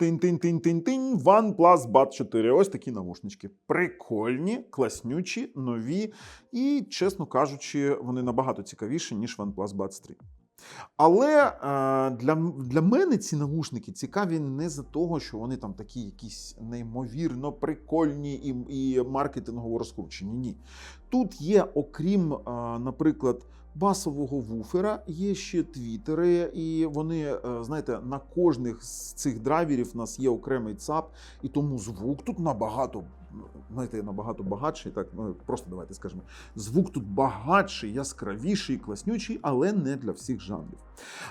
Тинь-тинь-тинь-тинь-тинь, OnePlus Bud 4. Ось такі навушнички. Прикольні, класнючі, нові. І, чесно кажучи, вони набагато цікавіші, ніж OnePlus Buds 3. Але е, для, для мене ці навушники цікаві не за того, що вони там такі якісь неймовірно прикольні і, і маркетингово розкручені. Ні. Тут є, окрім, е, наприклад, басового вуфера, є ще твітери, і вони, е, знаєте, на кожних з цих драйверів у нас є окремий ЦАП, і тому звук тут набагато. Знаєте, набагато багатший, так ну просто давайте скажемо. Звук тут багатший, яскравіший, класнючий, але не для всіх жанрів.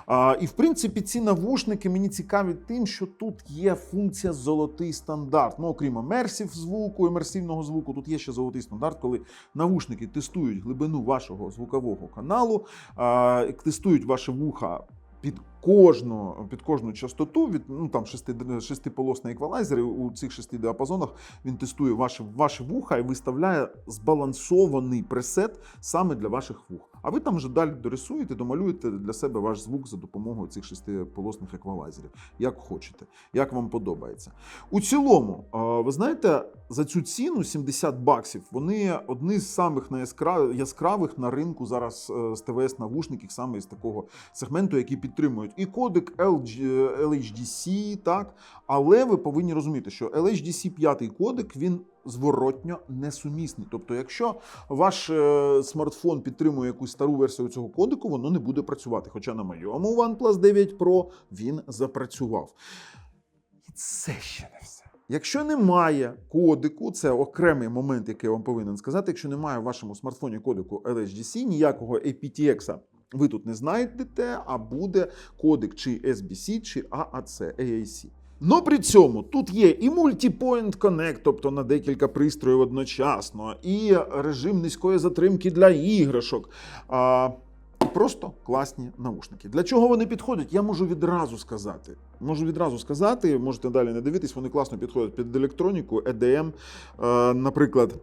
А, і в принципі, ці навушники мені цікаві тим, що тут є функція золотий стандарт. Ну, окрім емерсів звуку, емерсивного звуку, тут є ще золотий стандарт, коли навушники тестують глибину вашого звукового каналу, а, тестують ваше вуха. Під кожну, під кожну частоту, від ну там шести, шестиполосний еквалайзер, у цих шести діапазонах він тестує ваші, ваші вуха і виставляє збалансований пресет саме для ваших вух. А ви там вже далі дорисуєте, домалюєте для себе ваш звук за допомогою цих шестиполосних еквалайзерів, як хочете, як вам подобається. У цілому, ви знаєте, за цю ціну 70 баксів, вони одні з самих яскравих на ринку зараз е, з ТВС навушників, саме з такого сегменту, які підтримують і кодек LHDC, так. Але ви повинні розуміти, що LHDC 5 кодек він зворотньо несумісний. Тобто, якщо ваш е, смартфон підтримує якусь стару версію цього кодеку, воно не буде працювати. Хоча на моєму OnePlus 9 Pro він запрацював. І це ще не все. Якщо немає кодеку, це окремий момент, який я вам повинен сказати. Якщо немає в вашому смартфоні кодеку LHDC, ніякого aptX ви тут не знайдете, а буде кодек чи SBC, чи AAC, AAC. Но при цьому тут є і Multi-Point Connect, тобто на декілька пристроїв одночасно, і режим низької затримки для іграшок. А, Просто класні наушники. Для чого вони підходять? Я можу відразу сказати. Можу відразу сказати, можете далі не дивитись, вони класно підходять під електроніку, EDM, е, наприклад.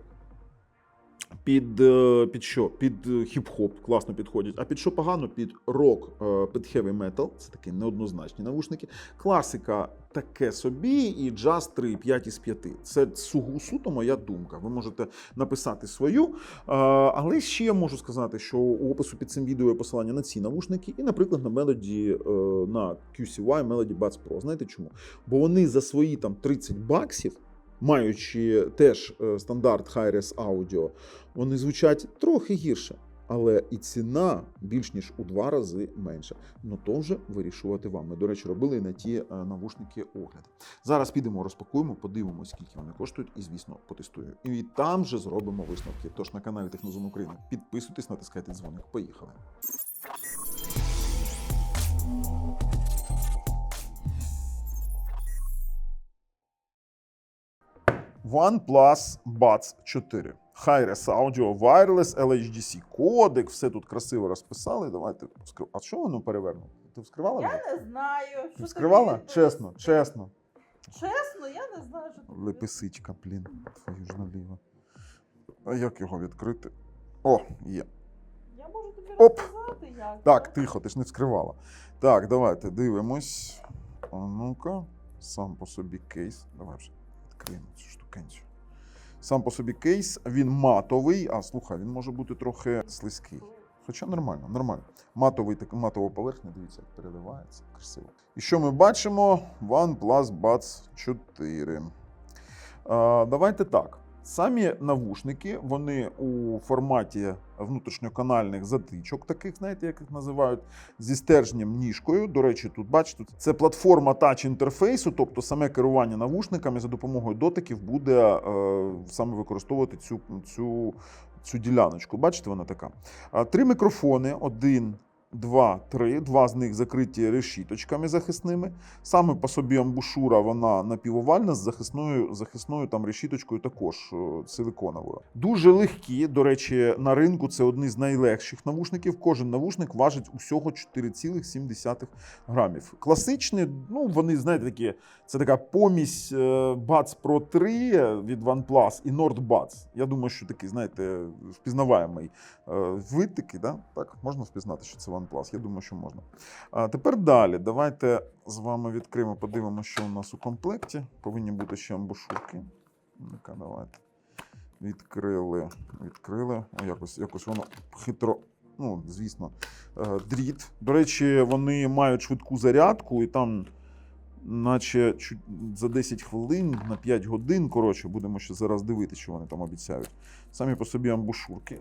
Під, е, під що? Під е, хіп-хоп класно підходять. А під що погано? Під рок, е, під heavy metal. Це такі неоднозначні навушники. Класика таке собі, і джаз 3, 5 із 5. Це сугу- суто моя думка. Ви можете написати свою. Але ще я можу сказати, що у опису під цим відео є посилання на ці навушники, і, наприклад, на е, на QCY Melody Buds Pro. Знаєте чому? Бо вони за свої там 30 баксів. Маючи теж е, стандарт Hi-Res Audio, вони звучать трохи гірше, але і ціна більш ніж у два рази менша. Ну то вже вирішувати вам. Ми, до речі, робили на ті е, навушники огляд. Зараз підемо, розпакуємо, подивимося, скільки вони коштують, і звісно, потестую. І там же зробимо висновки. Тож на каналі Технозон України підписуйтесь, натискайте дзвоник. Поїхали. OnePlus Buds 4. Hi-Res Audio Wireless LHDC кодек, все тут красиво розписали. Давайте вскрив- А що воно перевернуто? Ти вскривала? вже? Я не знаю. Ти вскривала? Чесно, чесно. Чесно, я не знаю, що тобі Лепесичка, блін, твою ж наліво. А як його відкрити? О, є. Я можу тобі Оп. розказати, як. Так, тихо, ти ж не вскривала. Так, давайте дивимось. А ну-ка, сам по собі кейс. Давай вже відкриємо цю штукенцю. Сам по собі кейс, він матовий, а слухай, він може бути трохи слизький. Хоча нормально, нормально. Матовий так, матова поверхня, дивіться, як переливається. Красиво. І що ми бачимо? OnePlus Buds 4. А, давайте так. Самі навушники, вони у форматі внутрішньоканальних затичок, таких, знаєте, як їх називають, зі стержнем ніжкою. До речі, тут бачите, це платформа тач інтерфейсу, тобто саме керування навушниками за допомогою дотиків буде е, саме використовувати цю, цю, цю діляночку. Бачите, вона така. Три мікрофони: один, два, три. Два з них закриті решіточками захисними. Саме по собі амбушура вона напівовальна з захисною, захисною там решіточкою також е, силиконовою. Дуже легкі. До речі, на ринку це одні з найлегших навушників. Кожен навушник важить усього 4,7 грамів. Класичні, ну вони знаєте такі. Це така помість е, Buds Pro 3 від OnePlus і Nord Buds. Я думаю, що такий, знаєте, впізнаваємий е, вид такий, да? так можна впізнати, що це OnePlus. OnePlus. Я думаю, що можна. А тепер далі. Давайте з вами відкриємо, подивимося, що у нас у комплекті. Повинні бути ще амбушурки. Давайте. Відкрили. Відкрили. О, якось, якось воно хитро. Ну, звісно, е, дріт. До речі, вони мають швидку зарядку, і там, наче за 10 хвилин на 5 годин. Коротше, будемо ще зараз дивитися, що вони там обіцяють. Самі по собі амбушурки.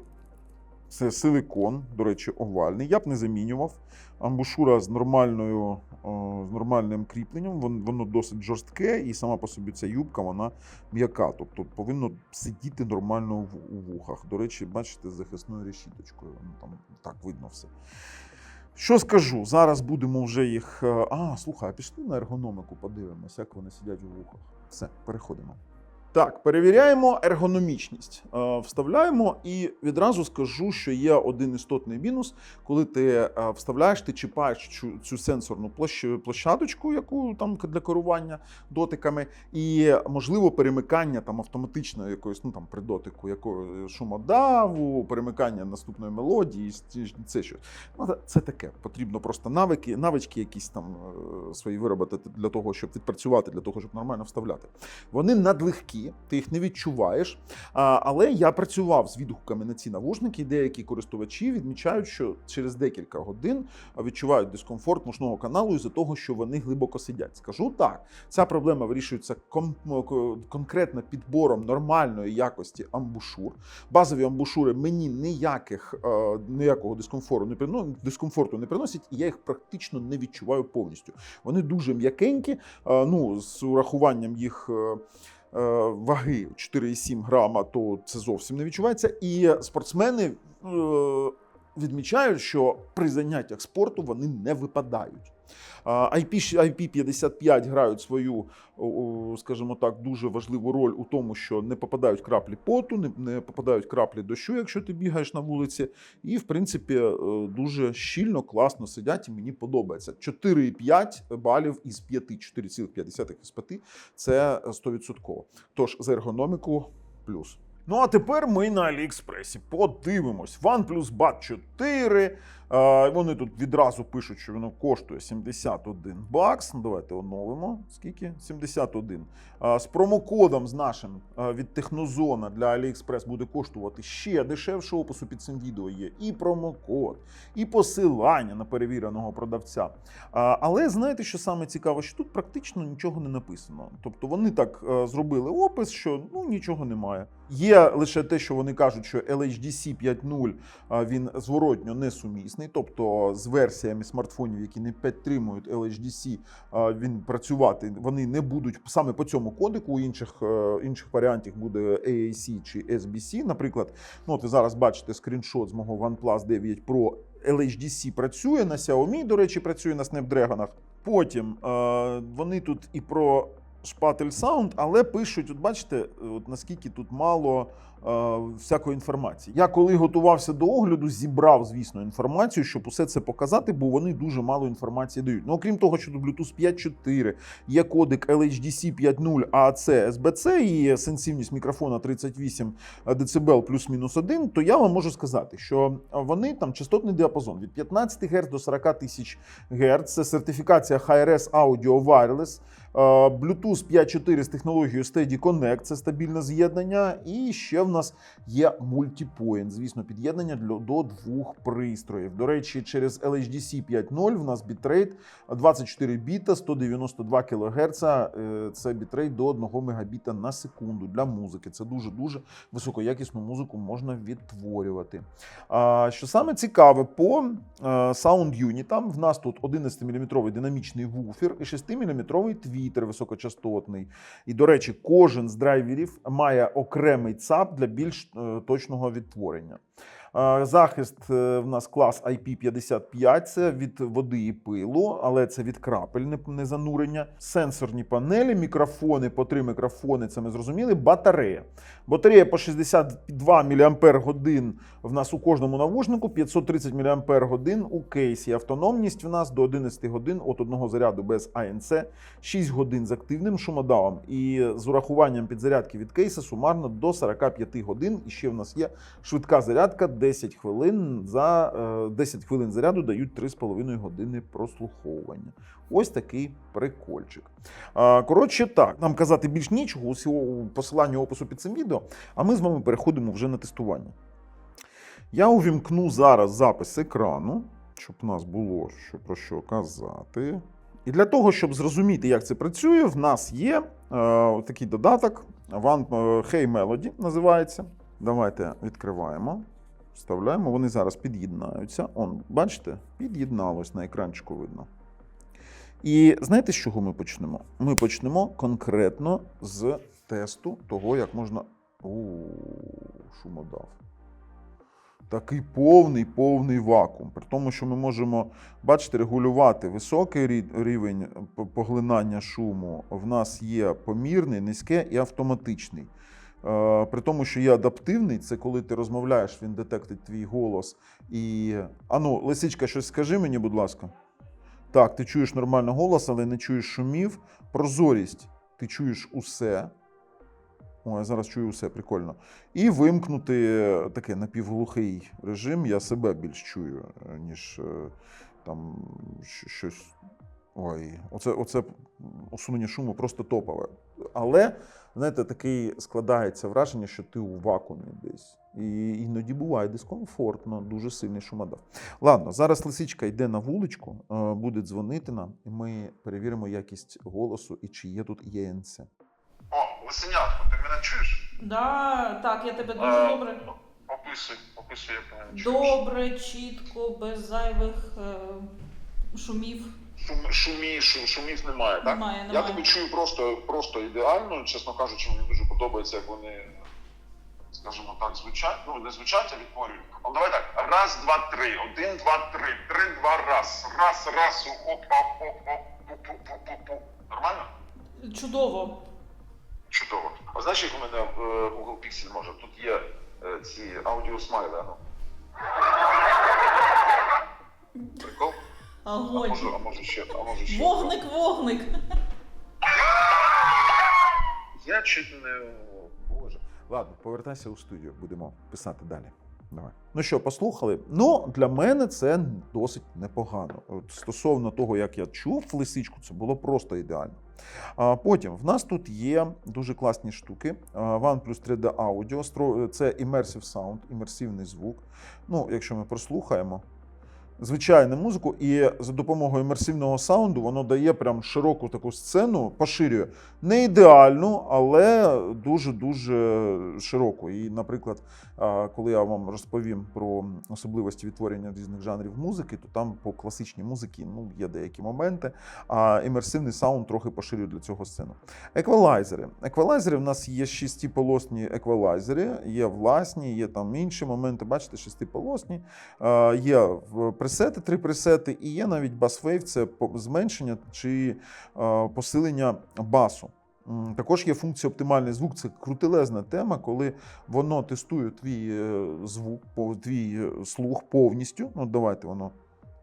Це силикон, до речі, овальний. Я б не замінював. Амбушура з нормальною, з нормальним кріпленням. Воно досить жорстке, і сама по собі ця юбка вона м'яка. Тобто повинно сидіти нормально у вухах. До речі, бачите, з захисною решіточкою. Там так видно все. Що скажу? Зараз будемо вже їх. е, А, слухай, а пішли на ергономику, подивимося, як вони сидять у вухах. Все, переходимо. Так, перевіряємо ергономічність. Е, Вставляємо і відразу скажу, що є один істотний мінус, коли ти е, вставляєш, ти чіпаєш цю, цю сенсорну площадочку, яку там для керування дотиками, і можливо перемикання там автоматично якоїсь, ну там при дотику якого шумодаву, перемикання наступної мелодії, це щось. Ну, це- це таке. Потрібно просто навики, навички якісь там е, свої виробити для того, щоб відпрацювати, для того, щоб нормально вставляти. Вони надлегкі, ти їх не відчуваєш. Але я працював з відгуками на ці навушники. Деякі користувачі відмічають, що через декілька годин відчувають дискомфорт мушного каналу із-за того, що вони глибоко сидять. Скажу так, ця проблема вирішується конкретно підбором нормальної якості амбушур. Базові амбушури мені ніяких, е, ніякого дискомфорту не прино- дискомфорту не приносять, і я їх практично не відчуваю повністю. Вони дуже м'якенькі, е, ну з урахуванням їх. Е, Ваги 4,7 грама, то це зовсім не відчувається. І спортсмени е, відмічають, що при заняттях спорту вони не випадають. А, IP, IP55 грають свою, скажімо так, дуже важливу роль у тому, що не попадають краплі поту, не, попадають краплі дощу, якщо ти бігаєш на вулиці. І, в принципі, е, дуже щільно, класно сидять, і мені подобається. 4,5 балів із 5, 4,5 із 5 – це 100%. Тож за ергономіку плюс. Ну а тепер ми на Аліекспресі подивимось. OnePlus Bud 4. Е, Вони тут відразу пишуть, що воно коштує 71 бакс. Ну, Давайте оновимо. Скільки? 71. Е, З промокодом з нашим е, від Технозона для AliExpress буде коштувати ще дешевше. Опису під цим відео є і промокод, і посилання на перевіреного продавця. Але знаєте, що саме цікаво, що тут практично нічого не написано. Тобто вони так зробили опис, що ну нічого немає. Є лише те, що вони кажуть, що LHDC 5.0 він зворотньо несумісний, тобто з версіями смартфонів, які не підтримують LHDC, він працювати вони не будуть саме по цьому кодику. У інших е, інших варіантів буде AAC чи SBC, наприклад. Ну, от ви зараз бачите скріншот з мого OnePlus 9 Pro. LHDC працює на Xiaomi, до речі, працює на Snapdragon. Потім е, вони тут і про шпатель Sound, але пишуть, от бачите, от наскільки тут мало е, всякої інформації. Я коли готувався до огляду, зібрав, звісно, інформацію, щоб усе це показати, бо вони дуже мало інформації дають. Ну, окрім того, що тут Bluetooth 5.4, є кодек LHDC 5.0 AAC SBC і сенсивність мікрофона 38 дБ плюс-мінус 1, то я вам можу сказати, що вони там частотний діапазон від 15 Гц до 40 тисяч Гц. Це сертифікація HRS Audio Wireless. Е, Bluetooth 5.4 з технологією Steady Connect, це стабільне з'єднання. І ще в нас є Multipoint, звісно, під'єднання до двох пристроїв. До речі, через LHDC 5.0 в нас бітрейт 24 біта, 192 кГц. Е, Це бітрейт до 1 мегабіта на секунду для музики. Це дуже-дуже високоякісну музику можна відтворювати. Що саме цікаве, по е, саунд юнітам в нас тут 11-мм динамічний вуфер і 6-мм твітер високочастотний. І, до речі, кожен з драйверів має окремий ЦАП для більш е, точного відтворення. Е, Захист е, в нас клас IP55, це від води і пилу, але це від крапель, не занурення. Сенсорні панелі, мікрофони, по три мікрофони, це ми зрозуміли. Батарея. Батарея по 62 мАч в нас у кожному навушнику, 530 мАч у кейсі. Автономність в нас до 11 годин від одного заряду без АНЦ, 6 годин з активним шумодавом і з урахуванням підзарядки від кейса сумарно до 45 годин. І ще в нас є швидка зарядка 10 хвилин. За е, 10 хвилин заряду дають 3,5 години прослуховування. Ось такий прикольчик. Коротше, так, нам казати більш нічого, усього посилання опису під цим відео, а ми з вами переходимо вже на тестування. Я увімкну зараз запис екрану, щоб у нас було що про що казати. І для того, щоб зрозуміти, як це працює, в нас є е, такий додаток One, е, Hey Melody називається. Давайте відкриваємо, вставляємо. Вони зараз під'єднаються. Он, бачите, під'єдналось на екранчику видно. І знаєте, з чого ми почнемо? Ми почнемо конкретно з тесту того, як можна. У шумодав. Такий повний повний вакуум. При тому, що ми можемо, бачите, регулювати високий рівень поглинання шуму. В нас є помірний, низьке і автоматичний. Е, При тому, що є адаптивний, це коли ти розмовляєш, він детектить твій голос. І. Ану, Лисичка, щось скажи мені, будь ласка. Так, ти чуєш нормально голос, але не чуєш шумів. Прозорість. Ти чуєш усе. О, я зараз чую усе, прикольно. І вимкнути такий напівглухий режим. Я себе більш чую, е, ніж е, там щось. Ой, оце, оце усунення шуму просто топове. Але, знаєте, такий складається враження, що ти у вакуумі десь. І іноді буває дискомфортно, дуже сильний шумодав. Ладно, зараз лисичка йде на вуличку, е, буде дзвонити нам, і ми перевіримо якість голосу і чи є тут ЄНЦ. Лисенятко, ти мене чуєш? Да, так, я тебе дуже Е, добре. Описуй, описуй, як ти мене чуєш. Добре, чітко, без зайвих е, шумів. Шум, шумі, шум, шумів немає, так? Немає, Я немає. тебе чую просто, просто ідеально, чесно кажучи, мені дуже подобається, як вони, скажімо так, звучать. Ну, не звучать, а відтворюють. О, давай так. Раз, два, три. Один, два, три. Три, два, раз. Раз, раз, оп, оп, оп, оп, пу, пу, пу, пу, пу. Нормально? Чудово. Чудово. А знаєш, як у мене е, Google Pixel може? Тут є е, ці аудіосмайли, ну. Прикол? А може, а може ще, а може ще. Вогник, вогник. Я чуть не. Боже. Ладно, повертайся у студію, будемо писати далі. Давай. Ну що, послухали? Ну, для мене це досить непогано. От стосовно того, як я чув лисичку, це було просто ідеально. Потім в нас тут є дуже класні штуки. OnePlus 3D Audio, це Immersive Sound, імерсивний звук. Ну, якщо ми прослухаємо. Звичайну музику, і за допомогою імерсивного саунду воно дає прям широку таку сцену, поширює. Не ідеальну, але дуже-дуже широку. І, наприклад, коли я вам розповім про особливості відтворення різних жанрів музики, то там по класичній музиці ну, є деякі моменти, а імерсивний саунд трохи поширює для цього сцену. Еквалайзери. Еквалайзери в нас є шестиполосні еквалайзери, є власні, є там інші моменти. Бачите, шестиполосні. Є в пресети, три пресети, і є навіть басвейв, це зменшення чи е, посилення басу. Також є функція оптимальний звук. Це крутелезна тема, коли воно тестує твій е, звук, твій е, слух повністю. Ну, давайте воно.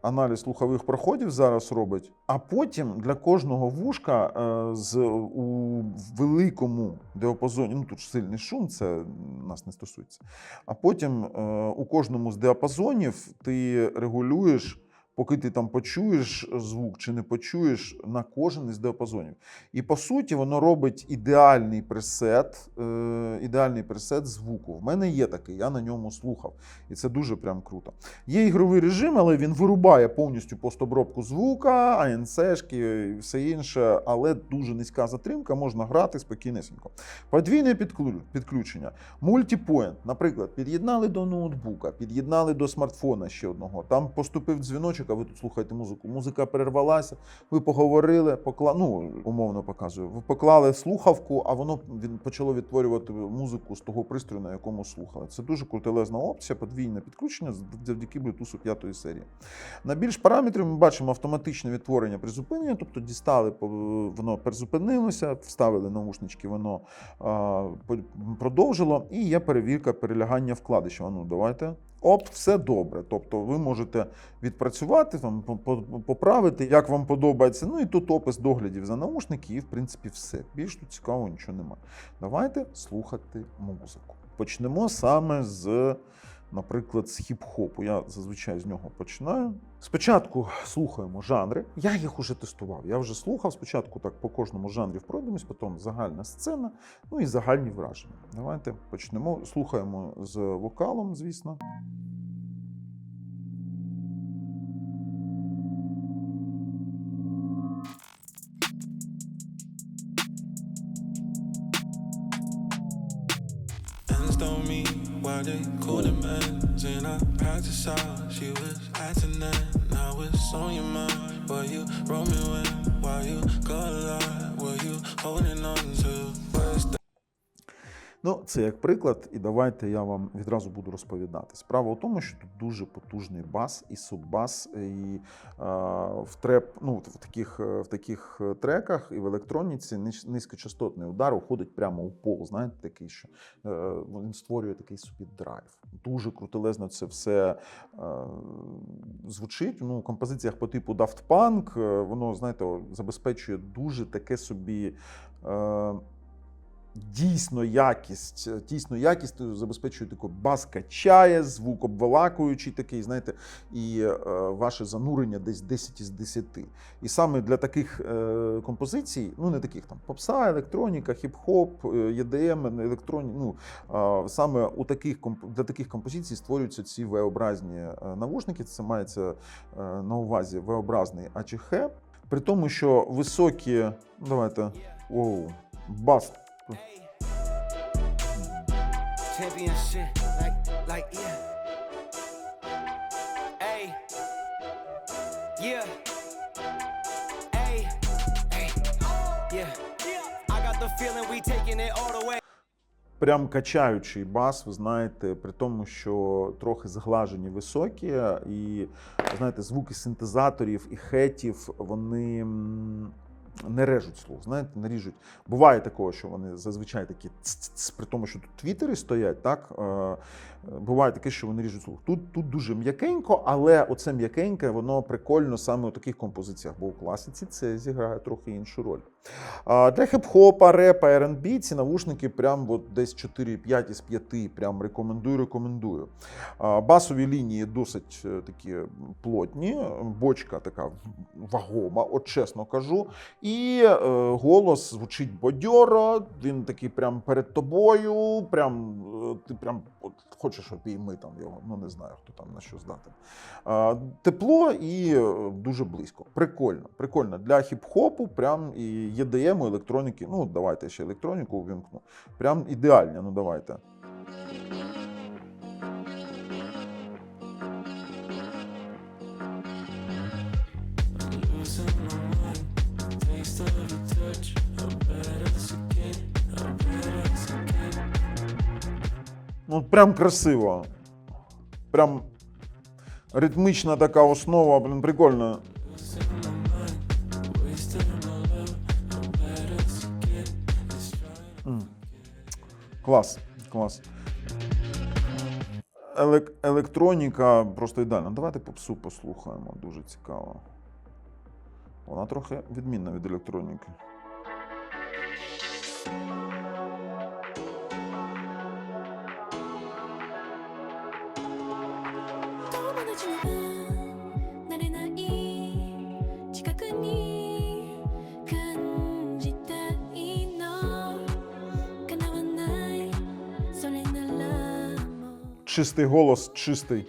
Аналіз слухових проходів зараз робить, а потім для кожного вушка е, з у великому діапазоні, ну тут ж сильний шум, це нас не стосується. А потім е, у кожному з діапазонів ти регулюєш, поки ти там почуєш звук чи не почуєш на кожен із діапазонів. І по суті, воно робить ідеальний пресет, е, ідеальний пресет звуку. В мене є такий, я на ньому слухав. І це дуже прям круто. Є ігровий режим, але він вирубає повністю постобробку звука, АНЦшки і все інше, але дуже низька затримка, можна грати спокійнесенько. Подвійне підключення. Мультіпоінт, наприклад, під'єднали до ноутбука, під'єднали до смартфона ще одного. Там поступив дзвіночок, а ви тут слухаєте музику. Музика перервалася, ви поговорили, покла... ну, умовно показую. Ви поклали слухавку, а воно почало відтворювати музику з того пристрою, на якому слухали. Це дуже крутелезна опція, подвійне підключення завдяки Bluetooth 5 серії. На більш параметрів ми бачимо автоматичне відтворення призупинення, тобто дістали, воно призупинилося, вставили наушнички, воно продовжило, і є перевірка перелягання вкладища. Ну, давайте. Оп, все добре. Тобто ви можете відпрацювати, по- поправити, як вам подобається. Ну і тут опис доглядів за наушники, і в принципі все. Більш тут цікавого нічого немає. Давайте слухати музику. Почнемо саме з наприклад, з хіп-хопу. Я зазвичай з нього починаю. Спочатку слухаємо жанри. Я їх уже тестував. Я вже слухав спочатку так по кожному жанрі пройдемось, потім загальна сцена, ну і загальні враження. Давайте почнемо. Слухаємо з вокалом, звісно. While they calling mans and I practice out. She was acting that now it's on your mind. Were you roaming with? While you got a lot? Were you holding on to? Ну, це як приклад, і давайте я вам відразу буду розповідати. Справа в тому, що тут дуже потужний бас і суббас, і е, в треп, ну в таких, е, в таких е, треках і в електроніці низь- низькочастотний удар уходить прямо у пол. Знаєте, такий, що е, він створює такий собі драйв. Дуже крутелезно це все е, звучить. Ну, в композиціях по типу Daft Punk, е, воно, знаєте, забезпечує дуже таке собі. Е, дійсно якість, е, дійсно якість забезпечує таку бас качає, звук обволакуючий такий, знаєте, і е, ваше занурення десь 10 із 10. І саме для таких е, композицій, ну не таких там попса, електроніка, хіп-хоп, е, EDM, електроні, ну е, саме у таких для таких композицій створюються ці V-образні е, навушники. Це мається е, на увазі V-образний АЧХ. При тому, що високі, давайте, оу, бас champion shit, like, like, yeah. Hey, yeah. Hey, hey, yeah. I got the feeling we taking it all the way. прям качаючий бас, ви знаєте, при тому, що трохи зглажені високі, і знаєте, звуки синтезаторів і хетів вони. Не режуть слух, знаєте, не ріжуть. Буває такого, що вони зазвичай такі при тому, що тут твітери стоять, так е, е, буває таке, що вони ріжуть слух. Тут, тут дуже м'якенько, але оце м'якеньке, воно прикольно саме у таких композиціях, бо у класиці це зіграє трохи іншу роль. Для хіп-хопа, репа, R&B ці навушники прям от десь 4-5 із 5. Прям рекомендую, рекомендую. Басові лінії досить е, такі плотні, бочка така вагома, от чесно кажу. Е, голос звучить бадьоро, він такий прям перед тобою, прям е, ти прям от, хочеш обійми там його, ну не знаю, хто там на що здатен. А, Тепло і е, дуже близько. Прикольно, прикольно. Для хіп-хопу, прям і EDM, електроніки. Ну, давайте ще електроніку увімкну. Прям ідеально, ну давайте. Ну, прям красиво. Прям ритмічна така основа, блін, прикольно. Клас, клас. Елек- електроніка просто ідеальна. Давайте попсу послухаємо, дуже цікаво. Вона трохи відмінна від електроніки.「Чистий голос, чистий.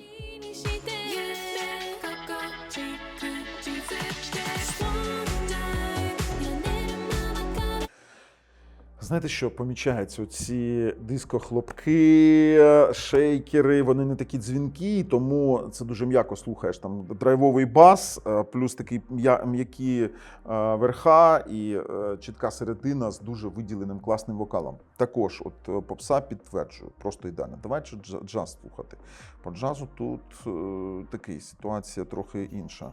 Знаєте, що помічається? Ці диско-хлопки, шейкери, вони не такі дзвінкі, тому це дуже м'яко слухаєш. Там драйвовий бас, е, плюс м'я- м'які е, верха і е, чітка середина з дуже виділеним класним вокалом. Також, от е, попса підтверджую, просто ідеально. Давайте джаз слухати. По джазу тут е, такий ситуація трохи інша.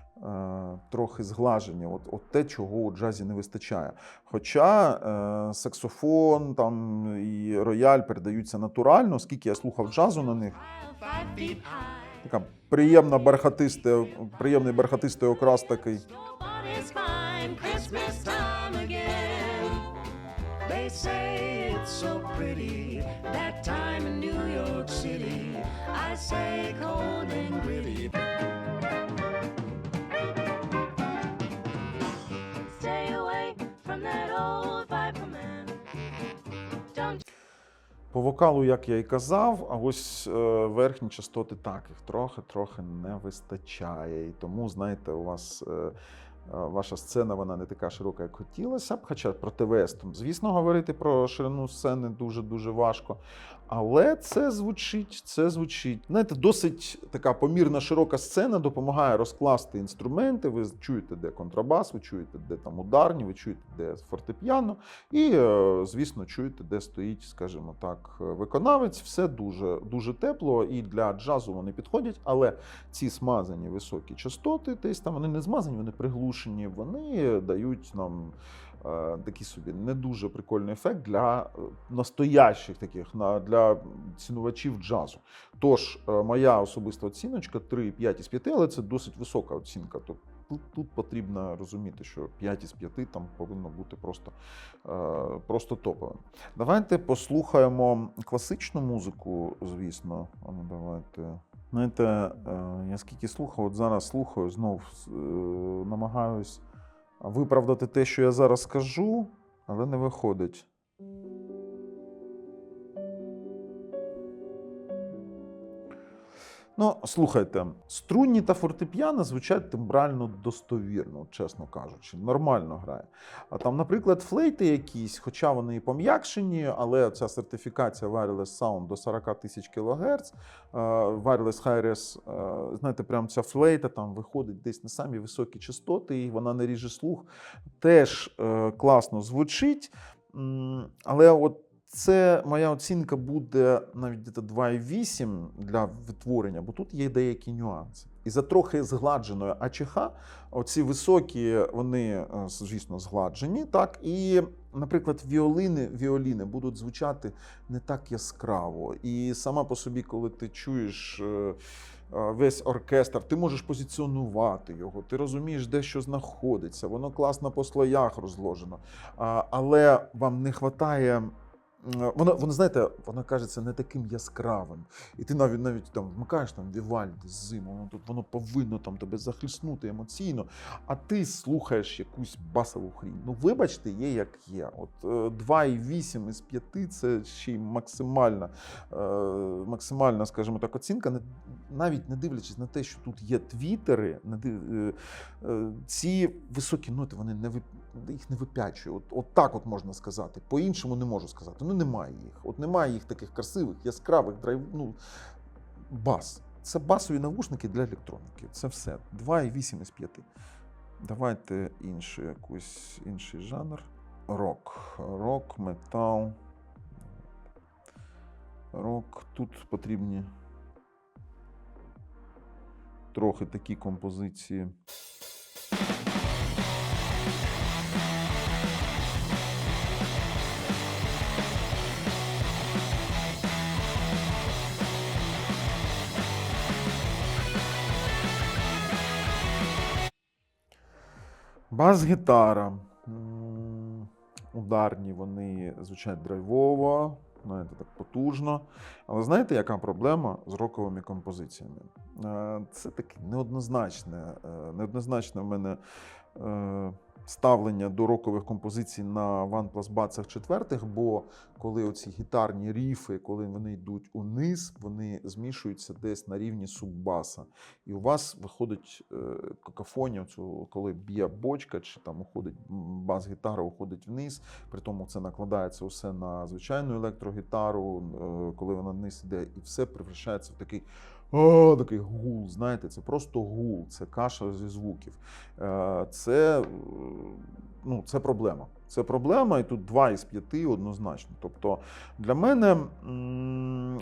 трохи зглажені. От, от те, чого у джазі не вистачає. Хоча е, саксофон там, і рояль передаються натурально, оскільки я слухав джазу на них. Така приємна бархатиста, приємний бархатистий окрас такий. Say cold and gritty. По вокалу, як я і казав, а ось е, верхні частоти так, їх трохи-трохи не вистачає. І тому, знаєте, у вас е, е, ваша сцена вона не така широка, як хотілося б. Хоча противестом, звісно, говорити про ширину сцени дуже-дуже важко. Але це звучить, це звучить. Знаєте, досить така помірна широка сцена допомагає розкласти інструменти. Ви чуєте, де контрабас, ви чуєте, де там ударні, ви чуєте, де фортепіано, і, е, звісно, чуєте, де стоїть, скажімо так, виконавець. Все дуже, дуже тепло, і для джазу вони підходять. Але ці смазані високі частоти, десь там вони не змазані, вони приглушені. Вони дають нам такий собі не дуже прикольний ефект для е, настоящих таких, на, для цінувачів джазу. Тож, е, моя особиста оціночка 3,5 із 5, але це досить висока оцінка. Тобто тут, тут потрібно розуміти, що 5 із 5 там повинно бути просто, е, просто топовим. Давайте послухаємо класичну музику, звісно. Ну, давайте. Знаєте, е, я скільки слухав, от зараз слухаю, знов е, намагаюсь виправдати те, що я зараз скажу, але не виходить. Ну, слухайте, струнні та фортепіано звучать тембрально достовірно, чесно кажучи, нормально грає. А там, наприклад, флейти якісь, хоча вони і пом'якшені, але ця сертифікація Wireless Sound до 40 тисяч кГц, е, Wireless Hi-Res, е, знаєте, прям ця флейта там виходить десь на самі високі частоти, і вона не ріже слух. Теж е, класно звучить. Але от це моя оцінка буде навіть десь 2,8 для відтворення, бо тут є деякі нюанси. І за трохи згладженою АЧХ, оці високі, вони, е, звісно, згладжені. Так, і, наприклад, віолини, віоліни будуть звучати не так яскраво. І сама по собі, коли ти чуєш. е, е, Весь оркестр, ти можеш позиціонувати його, ти розумієш, де що знаходиться, воно класно по слоях розложено. Але вам не вистачає Воно, воно, знаєте, воно кажеться не таким яскравим. І ти навіть навіть там вмикаєш там Вівальди зиму, воно тут воно повинно там тебе захліснути емоційно, а ти слухаєш якусь басову хрінь. Ну, вибачте, є як є. От е, 2,8 із 5 це ще й максимальна, е, максимальна, скажімо так, оцінка. Навіть не дивлячись на те, що тут є твітери, е, е, ці високі ноти вони не ви- їх не випячує. От, от так от можна сказати. По-іншому не можу сказати. Ну немає їх. От немає їх таких красивих, яскравих драйв. Ну, бас. Це басові навушники для електроніки. Це все. 2,8 із 5. Давайте іншу якусь інший жанр. Рок. Рок, метал. Рок. Тут потрібні трохи такі композиції. Бас-гітара. Ударні вони звучать драйвово, знаєте, так потужно. Але знаєте, яка проблема з роковими композиціями? Е, Це таке неоднозначне, е, неоднозначне в мене е, ставлення до рокових композицій на OnePlus Buds четвертих, бо коли оці гітарні ріфи, коли вони йдуть униз, вони змішуються десь на рівні суббаса. І у вас виходить е, какафонія, коли б'є бочка, чи там уходить бас-гітара, уходить вниз. При тому це накладається усе на звичайну електрогітару, е, коли вона вниз іде, і все превращається в такий. О, такий гул, знаєте, це просто гул, це каша зі звуків. Е, Це е, ну, це проблема. Це проблема, і тут два із п'яти однозначно. Тобто для мене,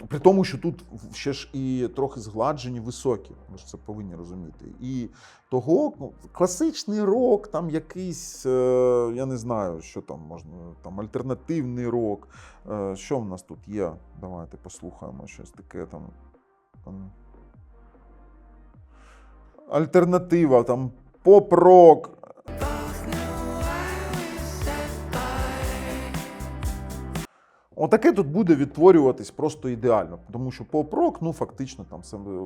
при тому, що тут ще ж і трохи згладжені високі, ви ж це повинні розуміти. І того ну, класичний рок, там якийсь, е, я не знаю, що там можна, там альтернативний рок. Що в нас тут є? Давайте послухаємо щось таке там. Альтернатива, там поп-рок. Отаке тут буде відтворюватись просто ідеально, тому що поп-рок, ну фактично там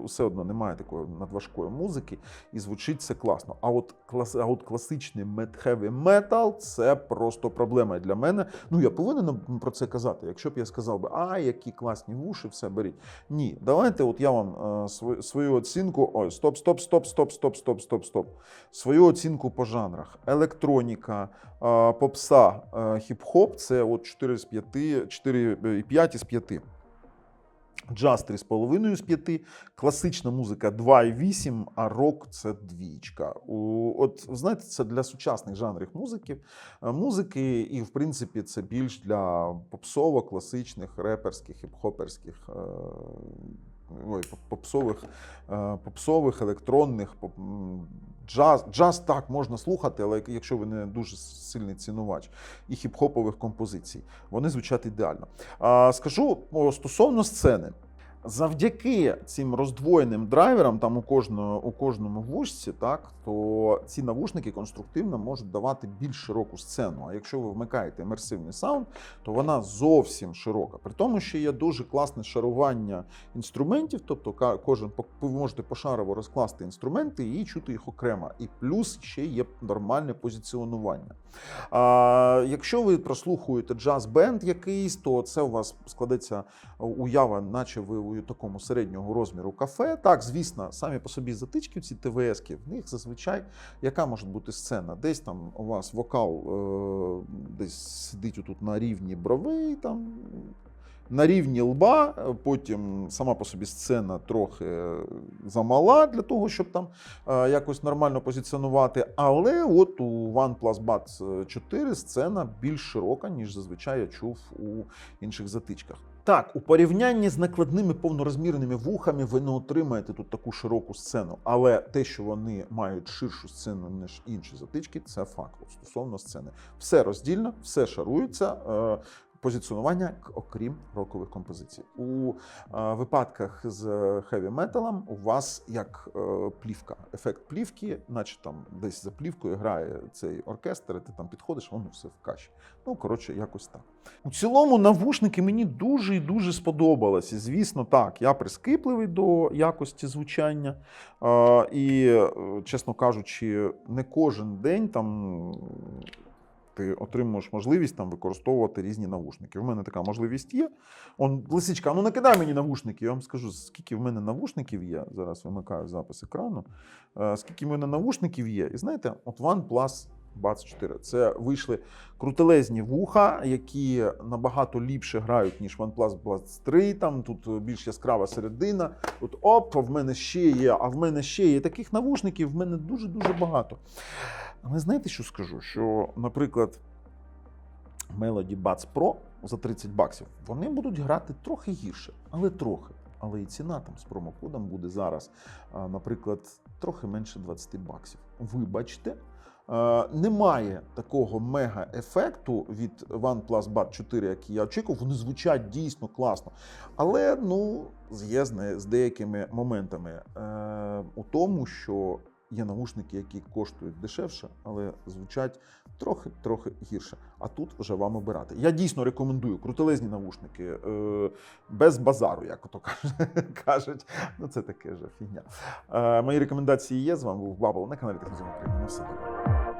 все, одно немає такої надважкої музики, і звучить це класно. А от клас, а от класичний heavy метал це просто проблема для мене. Ну я повинен про це казати. Якщо б я сказав би, а які класні вуші, все беріть. Ні, давайте, от я вам е, свою, свою оцінку. Ой, стоп, стоп, стоп, стоп, стоп, стоп, стоп, стоп. Свою оцінку по жанрах. Електроніка, е, попса, е, хіп-хоп це от 4 з 5, 4,5 із 5. Джаз 3,5 з 5, класична музика 2,8, а рок це двічка. От знаєте, це для сучасних жанрів музики. е, Музики, і в принципі це більш для попсово, класичних, реперських, хіп-хоперських. е, Ой, попсових, е, попсових, електронних, джаз. Джаз так можна слухати, але якщо ви не дуже сильний цінувач, і хіп-хопових композицій, вони звучать ідеально. А, скажу стосовно сцени. Завдяки цим роздвоєним драйверам, там у кожного у кожному вушці, так то ці навушники конструктивно можуть давати більш широку сцену. А якщо ви вмикаєте імерсивний саунд, то вона зовсім широка. При тому, що є дуже класне шарування інструментів, тобто кожен ви можете пошарово розкласти інструменти і чути їх окремо. І плюс ще є нормальне позиціонування. А, якщо ви прослухуєте джаз-бенд якийсь, то це у вас складеться уява, наче ви у такому середнього розміру кафе. Так, звісно, самі по собі затички, ці ТВСки, в них зазвичай яка може бути сцена? Десь там у вас вокал е, десь сидить отут на рівні бровей, там. На рівні лба, е, потім сама по собі сцена трохи е, замала для того, щоб там е, якось нормально позиціонувати. Але от у OnePlus Buds 4 сцена більш широка, ніж зазвичай я чув у інших затичках. Так, у порівнянні з накладними повнорозмірними вухами ви не отримаєте тут таку широку сцену, але те, що вони мають ширшу сцену, ніж інші затички, це факт стосовно сцени. Все роздільно, все шарується. Позиціонування, окрім рокових композицій. У е, випадках з хеві металом у вас як е, плівка, ефект плівки, наче там десь за плівкою грає цей оркестр, і ти там підходиш, воно все в каші. Ну, коротше, якось так. У цілому навушники мені дуже і дуже сподобалися. Звісно, так, я прискіпливий до якості звучання. Е, і, чесно кажучи, не кожен день там. Ти отримуєш можливість там використовувати різні навушники. У мене така можливість є. Он, Лисичка, ну накидай мені навушники. Я вам скажу, скільки в мене навушників є. Зараз вимикаю запис екрану. Е, скільки в мене навушників є. І знаєте, от OnePlus Buds 4. Це вийшли крутелезні вуха, які набагато ліпше грають, ніж OnePlus Buds 3. Там тут більш яскрава середина. От оп, а в мене ще є, а в мене ще є. Таких навушників в мене дуже-дуже багато. Але знаєте, що скажу? Що, наприклад, Melody Buds Pro за 30 баксів, вони будуть грати трохи гірше, але трохи. Але і ціна там з промокодом буде зараз, наприклад, трохи менше 20 баксів. Вибачте, немає такого мега-ефекту від OnePlus Buds 4, який я очікував. Вони звучать дійсно класно. Але ну, є з деякими моментами е, у тому, що є навушники, які коштують дешевше, але звучать трохи-трохи гірше. А тут вже вам обирати. Я дійсно рекомендую крутелезні навушники е, без базару, як ото кажуть-. Ну це таке ж фігня. Е, мої рекомендації є. З вами був Бабл на каналі Технізм України. На все добре.